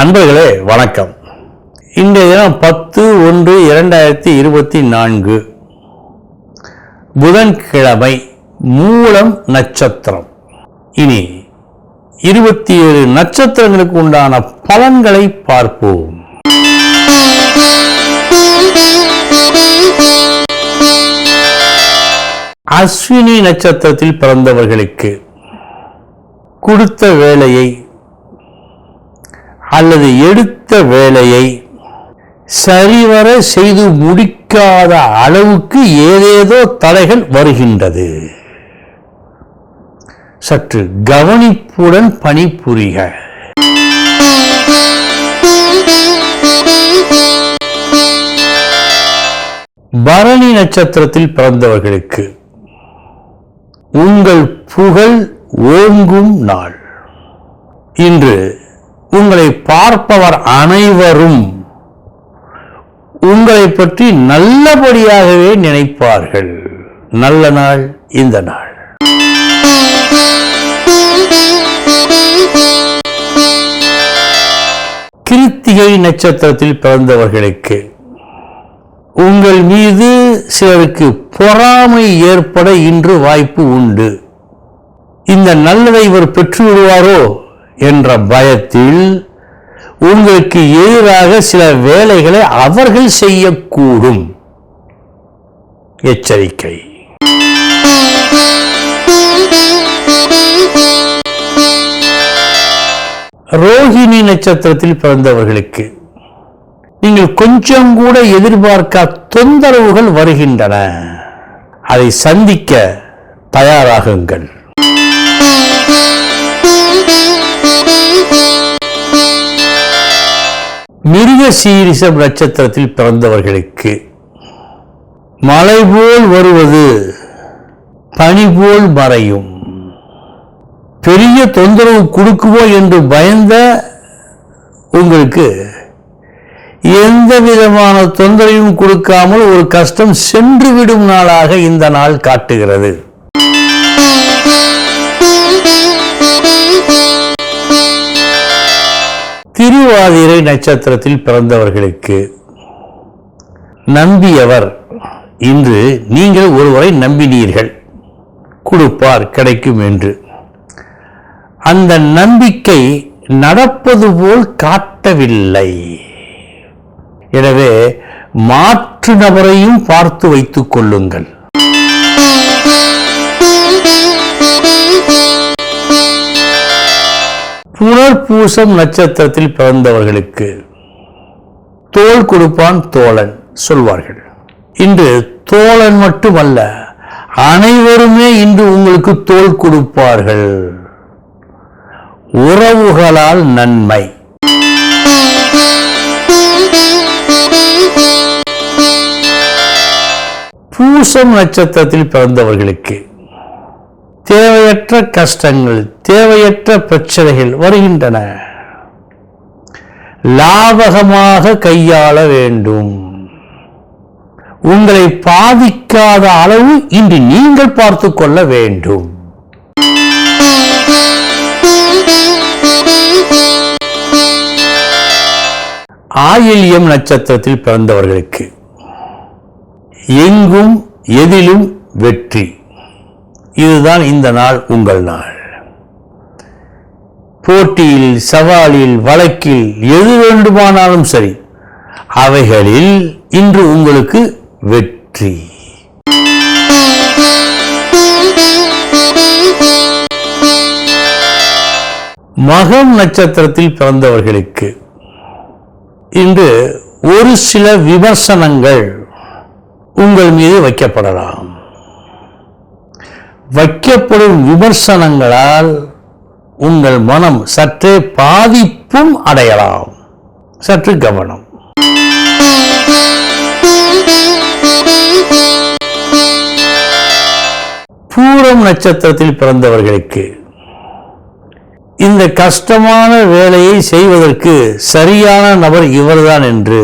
அன்பர்களே வணக்கம். இன்றைய தினம் பத்து ஒன்று இரண்டாயிரத்தி இருபத்தி நான்கு. புதன்கிழமை மூலம் நட்சத்திரம். இனி இருபத்தி ஏழு நட்சத்திரங்களுக்கு உண்டான பலன்களை பார்ப்போம். அஸ்வினி நட்சத்திரத்தில் பிறந்தவர்களுக்கு கொடுத்த வேலையை அல்லது எடுத்த வேலையை சரிவர செய்து முடிக்காத அளவுக்கு ஏதேதோ தடைகள் வருகின்றது. சற்று கவனிப்புடன் பணிபுரிக. பரணி நட்சத்திரத்தில் பிறந்தவர்களுக்கு உங்கள் புகழ் ஓங்கும் நாள். இன்று உங்களை பார்ப்பவர் அனைவரும் உங்களை பற்றி நல்லபடியாகவே நினைப்பார்கள். நல்ல நாள் இந்த நாள். கிருத்திகை நட்சத்திரத்தில் பிறந்தவர்களுக்கு உங்கள் மீது சிலருக்கு பொறாமை ஏற்பட இன்று வாய்ப்பு உண்டு. இந்த நல்லதை இவர் பெற்று விடுவாரோ என்ற பயத்தில் உங்களுக்கு எதிராக சில வேலைகளை அவர்கள் செய்யக்கூடும். எச்சரிக்கை. ரோஹிணி நட்சத்திரத்தில் பிறந்தவர்களுக்கு நீங்கள் கொஞ்சம் கூட எதிர்பார்க்க தொந்தரவுகள் வருகின்றன. அதை சந்திக்க தயாராகுங்கள். மிருக சீரிசம் நட்சத்திரத்தில் பிறந்தவர்களுக்கு மழை போல் வருவது பனி போல் மறையும். பெரிய தொந்தரவு கொடுக்குமோ என்று பயந்த உங்களுக்கு எந்த விதமான தொந்தரவும் கொடுக்காமல் ஒரு கஷ்டம் சென்று விடும் நாளாக இந்த நாள் காட்டுகிறது. திருவாதிரை நட்சத்திரத்தில் பிறந்தவர்களுக்கு நம்பியவர் இன்று நீங்கள் ஒருவரை நம்பினீர்கள். கொடுப்பார் கிடைக்கும் என்று. அந்த நம்பிக்கை நடப்பது போல் காட்டவில்லை. எனவே மாற்று நபரையும் பார்த்து வைத்துக் கொள்ளுங்கள். புனர்பூசம் நட்சத்திரத்தில் பிறந்தவர்களுக்கு தோல் கொடுப்பான் தோழன் சொல்வார்கள். இன்று தோழன் மட்டுமல்ல அனைவருமே இன்று உங்களுக்கு தோல் கொடுப்பார்கள். உறவுகளால் நன்மை. பூசம் நட்சத்திரத்தில் பிறந்தவர்களுக்கு தேவையற்ற கஷ்டங்கள் தேவையற்ற பிரச்சனைகள் வருகின்றன. லாபகமாக கையாள வேண்டும். உங்களை பாதிக்காத அளவு இன்று நீங்கள் பார்த்து கொள்ள வேண்டும். ஆயில்யம் நட்சத்திரத்தில் பிறந்தவர்களுக்கு எங்கும் எதிலும் வெற்றி. இதுதான் இந்த நாள் உங்கள் நாள். போட்டியில் சவாலில் வழக்கில் எது வேண்டுமானாலும் சரி அவைகளில் இன்று உங்களுக்கு வெற்றி. மகம் நட்சத்திரத்தில் பிறந்தவர்களுக்கு இன்று ஒரு சில விமர்சனங்கள் உங்கள் மீது வைக்கப்படலாம். வைக்கப்படும் விமர்சனங்களால் உங்கள் மனம் சற்றே பாதிப்பும் அடையலாம். சற்று கவனம். பூரம் நட்சத்திரத்தில் பிறந்தவர்களுக்கு இந்த கஷ்டமான வேலையை செய்வதற்கு சரியான நபர் இவர்தான் என்று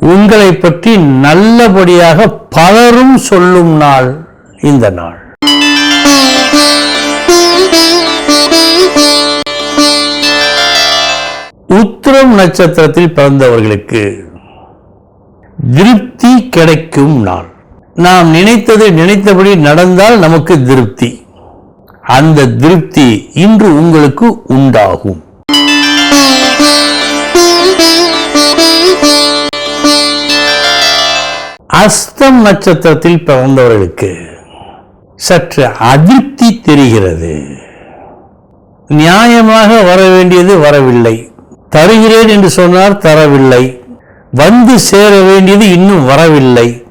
உங்களை பற்றி நல்லபடியாக பலரும் சொல்லும் நாள் இந்த நாள். உத்திரம் நட்சத்திரத்தில் பிறந்தவர்களுக்கு திருப்தி கிடைக்கும் நாள். நாம் நினைத்தது நினைத்தபடி நடந்தால் நமக்கு திருப்தி. அந்த திருப்தி இன்று உங்களுக்கு உண்டாகும். அஸ்தம் நட்சத்திரத்தில் பிறந்தவர்களுக்கு சற்று அதிருப்தி தெரிகிறது. நியாயமாக வர வேண்டியது வரவில்லை. தருகிறேன் என்று சொன்னார் தரவில்லை. வந்து சேர வேண்டியது இன்னும் வரவில்லை.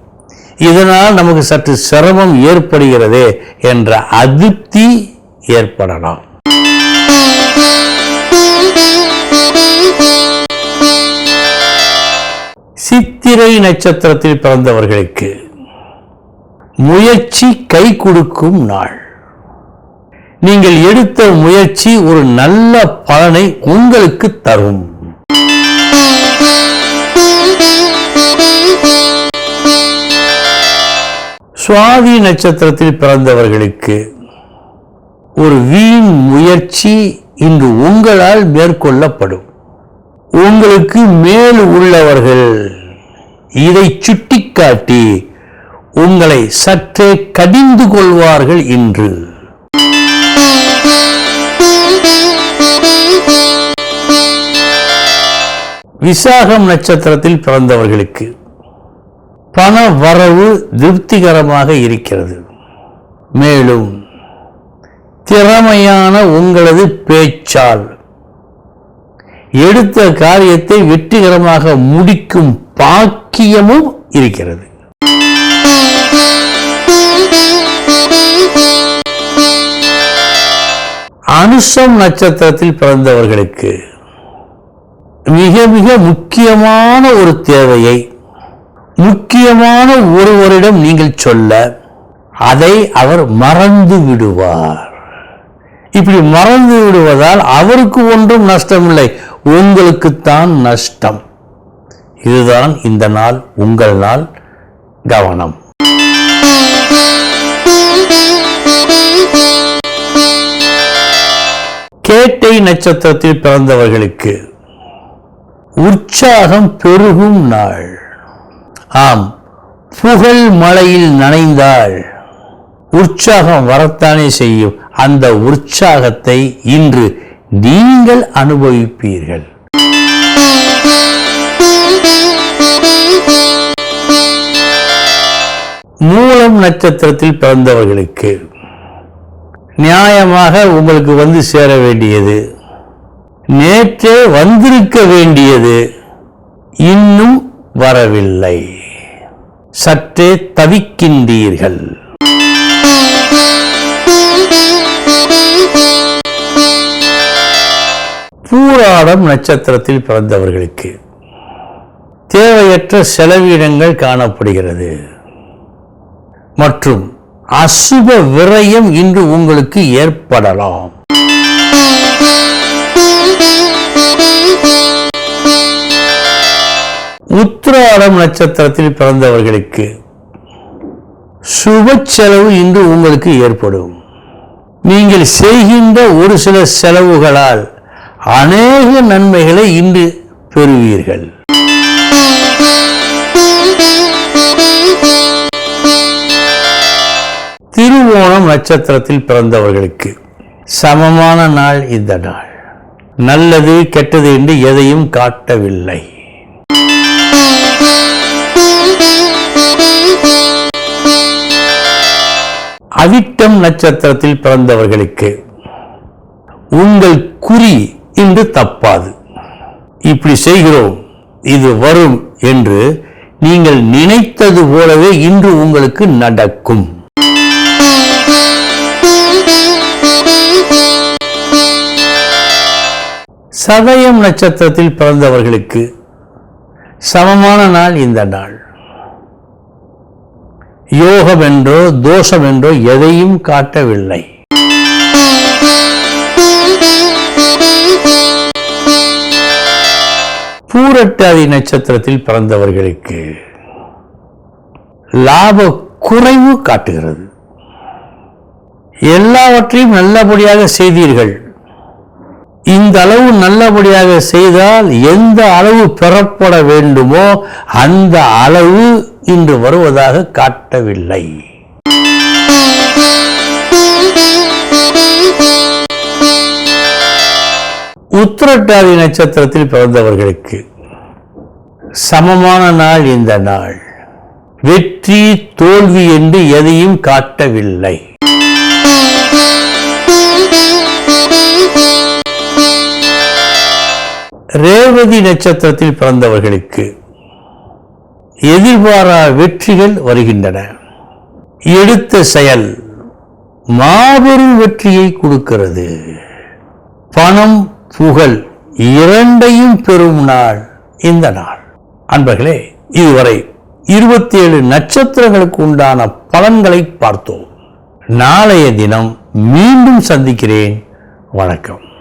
இதனால் நமக்கு சற்று சிரமம் ஏற்படுகிறதே என்ற அதிருப்தி ஏற்படலாம். சித்திரை நட்சத்திரத்தில் பிறந்தவர்களுக்கு முயற்சி கை கொடுக்கும் நாள். நீங்கள் எடுத்த முயற்சி ஒரு நல்ல பலனை உங்களுக்கு தரும். சுவாதி நட்சத்திரத்தில் பிறந்தவர்களுக்கு ஒரு வீண் முயற்சி இன்று உங்களால் மேற்கொள்ளப்படும். உங்களுக்கு மேல் உள்ளவர்கள் இதை சுட்டிக்காட்டி உங்களை சற்றே கடிந்து கொள்வார்கள் இன்று. விசாகம் நட்சத்திரத்தில் பிறந்தவர்களுக்கு பண வரவு திருப்திகரமாக இருக்கிறது. மேலும் திறமையான உங்களது பேச்சால் எடுத்த காரியத்தை வெற்றிகரமாக முடிக்கும் பாக்கியமும் இருக்கிறது. அனுஷம் நட்சத்திரத்தில் பிறந்தவர்களுக்கு மிக மிக முக்கியமான ஒரு தேவையை முக்கியமான ஒருவரிடம் நீங்கள் சொல்ல அதை அவர் மறந்து விடுவார். இப்படி மறந்து விடுவதால் அவருக்கு ஒன்றும் நஷ்டமில்லை. உங்களுக்குத்தான் நஷ்டம். இதுதான் இந்த நாள் உங்கள் நாள் கவனம். கேட்டை நட்சத்திரத்தில் பிறந்தவர்களுக்கு உற்சாகம் பெருகும் நாள். ஆம் புகழ் மழையில் நனைந்தால் உற்சாகம் வரத்தானே செய்யும். அந்த உற்சாகத்தை இன்று நீங்கள் அனுபவிப்பீர்கள். மூலம் நட்சத்திரத்தில் பிறந்தவர்களுக்கு நியாயமாக உங்களுக்கு வந்து சேர வேண்டியது. நேற்றே வந்திருக்க வேண்டியது. இன்னும் வரவில்லை. சற்றே தவிக்கின்றீர்கள். பூராடம் நட்சத்திரத்தில் பிறந்தவர்களுக்கு தேவையற்ற செலவினங்கள் காணப்படுகிறது. மற்றும் அசுப விரயம் இன்று உங்களுக்கு ஏற்படலாம். உத்திராடம் நட்சத்திரத்தில் பிறந்தவர்களுக்கு சுப செலவு இன்று உங்களுக்கு ஏற்படும். நீங்கள் செய்கின்ற ஒரு சில செலவுகளால் அநேக நன்மைகளை இன்று பெறுவீர்கள். திருவோணம் நட்சத்திரத்தில் பிறந்தவர்களுக்கு சமமான நாள் இந்த நாள். நல்லது கெட்டது என்று எதையும் காட்டவில்லை. அவிட்டம் நட்சத்திரத்தில் பிறந்தவர்களுக்கு உங்கள் குறி இன்று தப்பாது. இப்படி செய்கிறோம் இது வரும் என்று நீங்கள் நினைத்தது போலவே இன்று உங்களுக்கு நடக்கும். சதயம் நட்சத்திரத்தில் பிறந்தவர்களுக்கு சமமான நாள் இந்த நாள். யோகம் என்றோ தோஷம் என்றோ எதையும் காட்டவில்லை. பூரட்டாதி நட்சத்திரத்தில் பிறந்தவர்களுக்கு லாப குறைவு காட்டுகிறது. எல்லாவற்றையும் நல்லபடியாக செய்தீர்கள். இந்த அளவு நல்லபடியாக செய்தால் எந்த அளவு பெறப்பட வேண்டுமோ அந்த அளவு இன்று வருவதாக காட்டவில்லை. உத்திரட்டாதி நட்சத்திரத்தில் பிறந்தவர்களுக்கு சமமான நாள் இந்த நாள். வெற்றி தோல்வி என்று எதையும் காட்டவில்லை. ரேவதி நட்சத்திரத்தில் பிறந்தவர்களுக்கு எதிர்பாரா வெற்றிகள் வருகின்றன. எடுத்த செயல் மாபெரும் வெற்றியை கொடுக்கிறது. பணம் புகழ் இரண்டையும் பெறும் நாள் இந்த நாள். அன்பர்களே இதுவரை இருபத்தி ஏழு நட்சத்திரங்களுக்கு உண்டான பலன்களை பார்த்தோம். நாளைய தினம் மீண்டும் சந்திக்கிறேன். வணக்கம்.